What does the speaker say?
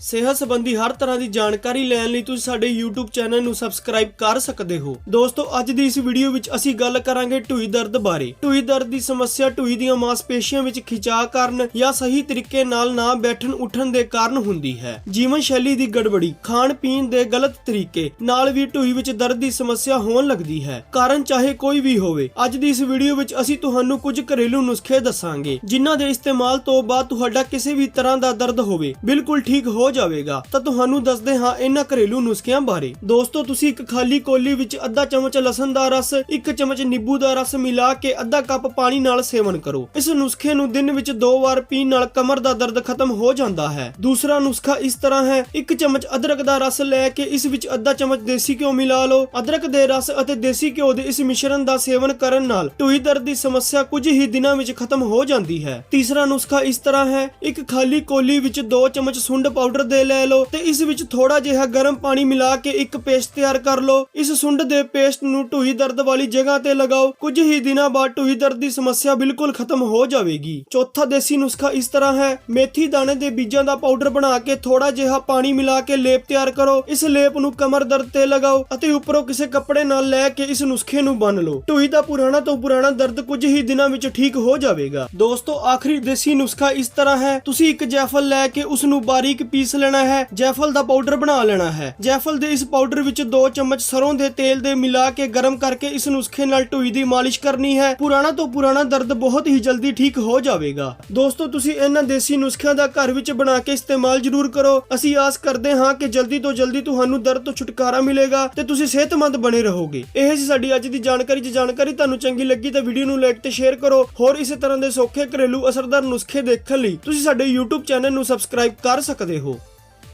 ਸਿਹਤ ਸੰਬੰਧੀ ਹਰ ਤਰ੍ਹਾਂ ਦੀ ਜਾਣਕਾਰੀ ਲੈਣ ਲਈ ਤੁਸੀਂ ਸਾਡੇ YouTube ਚੈਨਲ ਨੂੰ ਸਬਸਕ੍ਰਾਈਬ ਕਰ ਸਕਦੇ ਹੋ। ਦੋਸਤੋ, ਅੱਜ ਦੀ ਇਸ ਵੀਡੀਓ ਵਿੱਚ ਅਸੀਂ ਗੱਲ ਕਰਾਂਗੇ ਢੂਈ ਦਰਦ ਬਾਰੇ। ਢੂਈ ਦਰਦ ਦੀ ਸਮੱਸਿਆ ਢੂਈ ਦੀਆਂ ਮਾਸਪੇਸ਼ੀਆਂ ਵਿੱਚ ਖਿਚਾਅ ਕਾਰਨ ਜਾਂ ਸਹੀ ਤਰੀਕੇ ਨਾਲ ਨਾ ਬੈਠਣ, ਉੱਠਣ ਦੇ ਕਾਰਨ ਹੁੰਦੀ ਹੈ। ਜੀਵਨ ਸ਼ੈਲੀ ਦੀ ਗੜਬੜੀ, ਖਾਣ ਪੀਣ ਦੇ ਗਲਤ ਤਰੀਕੇ ਨਾਲ ਵੀ ਢੂਈ ਵਿੱਚ ਦਰਦ ਦੀ ਸਮੱਸਿਆ ਹੋਣ ਲੱਗਦੀ ਹੈ। ਕਾਰਨ ਚਾਹੇ ਕੋਈ ਵੀ ਹੋਵੇ, ਅੱਜ ਦੀ ਇਸ ਵੀਡੀਓ ਵਿੱਚ ਅਸੀਂ ਤੁਹਾਨੂੰ ਕੁਝ ਘਰੇਲੂ ਨੁਸਖੇ ਦੱਸਾਂਗੇ, ਜਿਨ੍ਹਾਂ ਦੇ ਇਸਤੇਮਾਲ ਤੋਂ ਬਾਅਦ ਤੁਹਾਡਾ ਕਿਸੇ ਵੀ ਤਰ੍ਹਾਂ ਦਾ ਦਰਦ ਹੋਵੇ, ਬਿਲਕੁਲ ਠੀਕ ਹੋ ਹੋ ਜਾਵੇਗਾ, ਤਾਂ ਤੁਹਾਨੂੰ ਦੱਸਦੇ ਹਾਂ ਇਹਨਾਂ ਘਰੇਲੂ ਨੁਸਖਿਆਂ ਬਾਰੇ। ਦੋਸਤੋ, ਤੁਸੀਂ ਇੱਕ ਖਾਲੀ ਕੋਲੀ ਵਿੱਚ ਅੱਧਾ ਚਮਚ ਲਸਣ ਦਾ ਰਸ, ਇੱਕ ਚਮਚ ਨਿੰਬੂ ਦਾ ਰਸ ਮਿਲਾ ਕੇ ਅੱਧਾ ਕੱਪ ਪਾਣੀ ਨਾਲ ਸੇਵਨ ਕਰੋ। ਇਸ ਨੁਸਖੇ ਨੂੰ ਦਿਨ ਵਿੱਚ ਦੋ ਵਾਰ ਪੀਣ ਨਾਲ ਕਮਰ ਦਾ ਦਰਦ ਖਤਮ ਹੋ ਜਾਂਦਾ ਹੈ। ਦੂਸਰਾ ਨੁਸਖਾ ਇਸ ਤਰ੍ਹਾਂ ਹੈ, ਇੱਕ ਚਮਚ ਅਦਰਕ ਦਾ ਰਸ ਲੈ ਕੇ ਇਸ ਵਿੱਚ ਅੱਧਾ ਚਮਚ ਦੇਸੀ ਘਿਓ ਮਿਲਾ ਲਓ। ਅਦਰਕ ਦੇ ਰਸ ਅਤੇ ਦੇਸੀ ਘਿਓ ਦੇ ਇਸ ਮਿਸ਼ਰਣ ਦਾ ਸੇਵਨ ਕਰਨ ਨਾਲ ਢੂਈ ਦਰਦ ਦੀ ਸਮੱਸਿਆ ਕੁਝ ਹੀ ਦਿਨਾਂ ਵਿੱਚ ਖਤਮ ਹੋ ਜਾਂਦੀ ਹੈ। ਤੀਸਰਾ ਨੁਸਖਾ ਇਸ ਤਰ੍ਹਾਂ ਹੈ, ਇੱਕ ਖਾਲੀ ਕੋਲੀ ਵਿੱਚ 2 ਚਮਚ ਸੁੰਡ ਪਾਊਡਰ ਦੇ ਲੈ ਲਓ ਤੇ ਇਸ ਵਿੱਚ ਥੋੜਾ ਜਿਹਾ ਗਰਮ ਪਾਣੀ ਮਿਲਾ ਕੇ ਇੱਕ ਪੇਸਟ ਤਿਆਰ ਕਰ ਲਓ। ਇਸ ਸੁੰਡ ਦੇ ਪੇਸਟ ਨੂੰ ਢੂਈ ਦਰਦ ਵਾਲੀ ਜਗ੍ਹਾ ਤੇ ਲਗਾਓ। ਕੁਝ ਹੀ ਦਿਨਾਂ ਬਾਅਦ ਢੂਈ ਦਰਦ ਦੀ ਸਮੱਸਿਆ ਬਿਲਕੁਲ ਖਤਮ ਹੋ ਜਾਵੇਗੀ। ਚੌਥਾ ਦੇਸੀ ਨੁਸਖਾ ਇਸ ਤਰ੍ਹਾਂ ਹੈ। ਮੇਥੀ ਦਾਣੇ ਦੇ ਬੀਜਾਂ ਦਾ ਪਾਊਡਰ ਬਣਾ ਕੇ ਥੋੜਾ ਜਿਹਾ ਪਾਣੀ ਮਿਲਾ ਕੇ ਲੇਪ ਤਿਆਰ ਕਰੋ। ਇਸ ਲੇਪ ਨੂੰ ਕਮਰ ਦਰਦ ਤੇ ਲਗਾਓ ਅਤੇ ਉੱਪਰੋਂ ਕਿਸੇ ਕੱਪੜੇ ਨਾਲ ਲੈ ਕੇ ਇਸ ਨੁਸਖੇ ਨੂੰ ਬੰਨ ਲਓ। ਢੂਈ ਦਾ ਪੁਰਾਣਾ ਤੋਂ ਪੁਰਾਣਾ ਦਰਦ ਕੁਝ ਹੀ ਦਿਨਾਂ ਵਿੱਚ ਠੀਕ ਹੋ ਜਾਵੇਗਾ। ਦੋਸਤੋ, ਆਖਰੀ ਦੇਸੀ ਨੁਸਖਾ ਇਸ ਤਰ੍ਹਾਂ ਹੈ। ਤੁਸੀਂ ਇੱਕ ਜੈਫਲ ਲੈ ਕੇ ਉਸ ਨੂੰ ਬਾਰੀਕ ਪੀਸ ਲੈਣਾ ਹੈ, ਜੈਫਲ ਦਾ ਪਾਊਡਰ ਬਣਾ ਲੈਣਾ ਹੈ। ਜੈਫਲ ਦੇ ਇਸ ਪਾਊਡਰ ਵਿੱਚ 2 ਚਮਚ ਸਰੋਂ ਦੇ ਤੇਲ ਦੇ ਮਿਲਾ ਕੇ ਗਰਮ ਕਰਕੇ ਇਸ ਨੁਸਖੇ ਨਾਲ ਢੂਈ ਦੀ ਮਾਲਿਸ਼ ਕਰਨੀ ਹੈ। ਪੁਰਾਣਾ ਤੋਂ ਪੁਰਾਣਾ ਦਰਦ ਬਹੁਤ ਹੀ ਜਲਦੀ ਠੀਕ ਹੋ ਜਾਵੇਗਾ। ਦੋਸਤੋ, ਤੁਸੀਂ ਇਹਨਾਂ ਦੇਸੀ ਨੁਸਖਿਆਂ ਦਾ ਘਰ ਵਿੱਚ ਬਣਾ ਕੇ ਇਸਤੇਮਾਲ ਜ਼ਰੂਰ ਕਰੋ। ਅਸੀਂ ਆਸ ਕਰਦੇ ਹਾਂ ਕਿ ਜਲਦੀ ਤੋਂ ਜਲਦੀ ਤੁਹਾਨੂੰ ਦਰਦ ਤੋਂ ਛੁਟਕਾਰਾ ਮਿਲੇਗਾ ਤੇ ਤੁਸੀਂ ਸਿਹਤਮੰਦ ਬਣੇ ਰਹੋਗੇ। ਇਹ ਸੀ ਸਾਡੀ ਅੱਜ ਦੀ ਜਾਣਕਾਰੀ। ਜੇ ਜਾਣਕਾਰੀ ਤੁਹਾਨੂੰ ਚੰਗੀ ਲੱਗੀ ਤਾਂ ਵੀਡੀਓ ਨੂੰ ਲਾਈਕ ਤੇ ਸ਼ੇਅਰ ਕਰੋ। ਹੋਰ ਇਸੇ ਤਰ੍ਹਾਂ ਦੇ ਸੌਖੇ ਘਰੇਲੂ ਅਸਰਦਾਰ ਨੁਸਖੇ ਦੇਖਣ ਲਈ ਤੁਸੀਂ ਸਾਡੇ YouTube ਚੈਨਲ ਨੂੰ ਸਬਸਕ੍ਰਾਈਬ ਕਰ ਸਕਦੇ ਹੋ।